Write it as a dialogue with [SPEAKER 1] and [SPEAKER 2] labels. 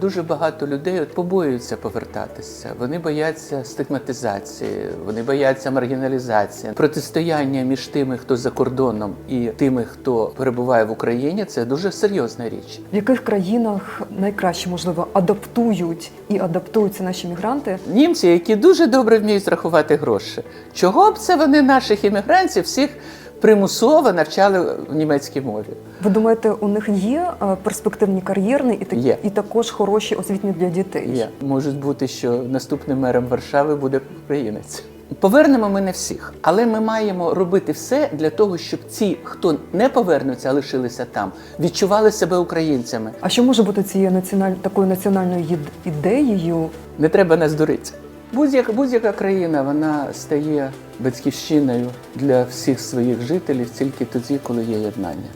[SPEAKER 1] Дуже багато людей от побоюються повертатися. Вони бояться стигматизації, вони бояться маргіналізації. Протистояння між тими, хто за кордоном, і тими, хто перебуває в Україні, це дуже серйозна річ.
[SPEAKER 2] В яких країнах найкраще можливо адаптують і адаптуються наші мігранти?
[SPEAKER 1] Німці, які дуже добре вміють рахувати гроші. Чого б це вони наших іммігрантів всіх примусово навчали в німецькій мові?
[SPEAKER 2] Ви думаєте, у них є е, перспективні кар'єрні і, так-
[SPEAKER 1] Є.
[SPEAKER 2] і також хороші освітні для дітей?
[SPEAKER 1] Є. Може бути, що наступним мером Варшави буде українець. Повернемо ми не всіх, але ми маємо робити все для того, щоб ці, хто не повернуться, а лишилися там, відчували себе українцями.
[SPEAKER 2] А що може бути цією національ... такою національною ідеєю?
[SPEAKER 1] Не треба нас дурити. Будь-яка будь-яка країна вона стає батьківщиною для всіх своїх жителів тільки тоді, коли є єднання.